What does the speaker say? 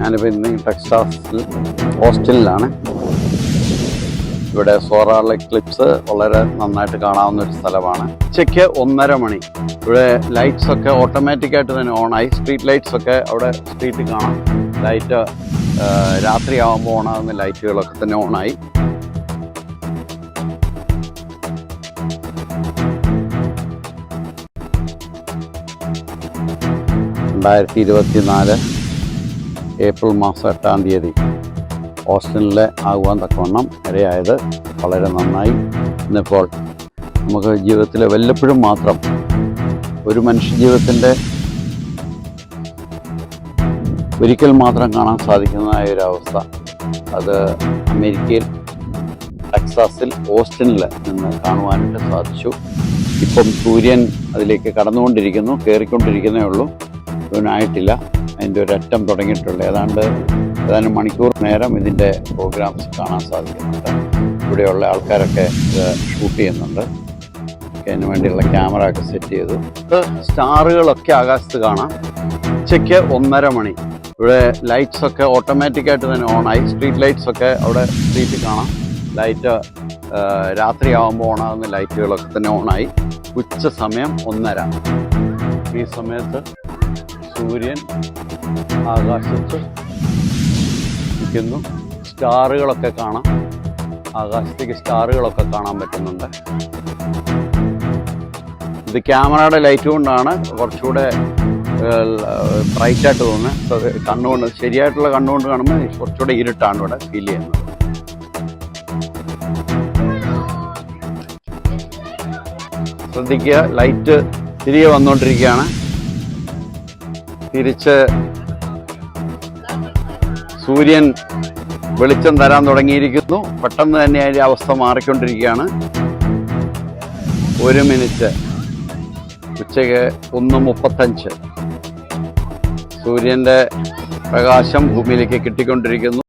ഞാനിപ്പോൾ ഇന്ന് ടെക്സ്റ്റാസിൽ ഹോസ്റ്റലിലാണ്. ഇവിടെ സോറാർ എക്ലിപ്സ് വളരെ നന്നായിട്ട് കാണാവുന്ന ഒരു സ്ഥലമാണ്. ഉച്ചയ്ക്ക് ഒന്നര മണി. ഇവിടെ ലൈറ്റ്സ് ഒക്കെ ഓട്ടോമാറ്റിക്കായിട്ട് തന്നെ ഓണായി സ്ട്രീറ്റ് ലൈറ്റ്സ് ഒക്കെ അവിടെ സ്ട്രീറ്റ് കാണാം. ലൈറ്റ് രാത്രിയാവുമ്പോൾ ഓണാകുന്ന ലൈറ്റുകളൊക്കെ തന്നെ ഓണായി രണ്ടായിരത്തി ഇരുപത്തി നാല് ഏപ്രിൽ മാസം എട്ടാം തീയതി. ഹോസ്റ്റലിലെ ആകുവാൻ തക്കവണ്ണം ഇടയായത് വളരെ നന്നായി ഇന്നിപ്പോൾ നമുക്ക് ജീവിതത്തിലെ വല്ലപ്പോഴും മാത്രം ഒരു മനുഷ്യ ജീവിതത്തിന്റെ ഒരിക്കൽ മാത്രം കാണാൻ സാധിക്കുന്നതായ ഒരു അവസ്ഥ. അത് അമേരിക്കയിൽ ടെക്സാസിൽ ഓസ്റ്റിനിൽ നിന്ന് കാണുവാനായിട്ട് സാധിച്ചു. ഇപ്പം സൂര്യൻ അതിലേക്ക് കടന്നുകൊണ്ടിരിക്കുന്നു കയറിക്കൊണ്ടിരിക്കുന്നേ ഉള്ളൂ. ഇവനായിട്ടില്ല. അതിന്റെ ഒരു അറ്റം തുടങ്ങിയിട്ടുള്ളത് ഏതാണ്ട് ഏതാനും മണിക്കൂർ നേരം ഇതിന്റെ പ്രോഗ്രാംസ് കാണാൻ സാധിക്കുന്നുണ്ട്. ഇവിടെയുള്ള ആൾക്കാരൊക്കെ ഇത് ഷൂട്ട് ചെയ്യുന്നുണ്ട്. അതിന് വേണ്ടിയുള്ള ക്യാമറ ഒക്കെ സെറ്റ് ചെയ്തു. സ്റ്റാറുകളൊക്കെ ആകാശത്ത് കാണാം. ഉച്ചയ്ക്ക് ഒന്നര മണി. ഇവിടെ ലൈറ്റ്സ് ഒക്കെ ഓട്ടോമാറ്റിക് ആയിട്ട് തന്നെ ഓണായി സ്ട്രീറ്റ് ലൈറ്റ്സ് ഒക്കെ അവിടെ സ്ട്രീറ്റിൽ കാണാം. ലൈറ്റ് രാത്രിയാവുമ്പോൾ ഓണാകുന്ന ലൈറ്റുകളൊക്കെ തന്നെ ഓണായി ഉച്ച സമയം ഒന്നര. ഈ സമയത്ത് സൂര്യൻ ആകാശത്ത് നിൽക്കുന്നു സ്റ്റാറുകളൊക്കെ കാണാം. ആകാശത്തേക്ക് സ്റ്റാറുകളൊക്കെ കാണാൻ പറ്റുന്നുണ്ട്. ഇത് ക്യാമറയുടെ ലൈറ്റ് കൊണ്ടാണ് കുറച്ചുകൂടെ ബ്രൈറ്റായിട്ട് തോന്നുന്നത്. കണ്ണുകൊണ്ട് ശരിയായിട്ടുള്ള കണ്ണുകൊണ്ട് കാണുമ്പോൾ കുറച്ചുകൂടെ ഇരുട്ടാണ് ഇവിടെ ഫീൽ ചെയ്യുന്നത്. ശ്രദ്ധിക്കുക ലൈറ്റ് തിരികെ വന്നുകൊണ്ടിരിക്കുകയാണ് തിരിച്ച് സൂര്യൻ വെളിച്ചം തരാൻ തുടങ്ങിയിരിക്കുന്നു. പെട്ടെന്ന് തന്നെ അതിന്റെ അവസ്ഥ മാറിക്കൊണ്ടിരിക്കുകയാണ്. ഒരു മിനിറ്റ്. ഉച്ചയ്ക്ക് ഒന്ന് മുപ്പത്തഞ്ച്. സൂര്യന്റെ പ്രകാശം ഭൂമിയിലേക്ക് കിട്ടിക്കൊണ്ടിരിക്കുന്നു.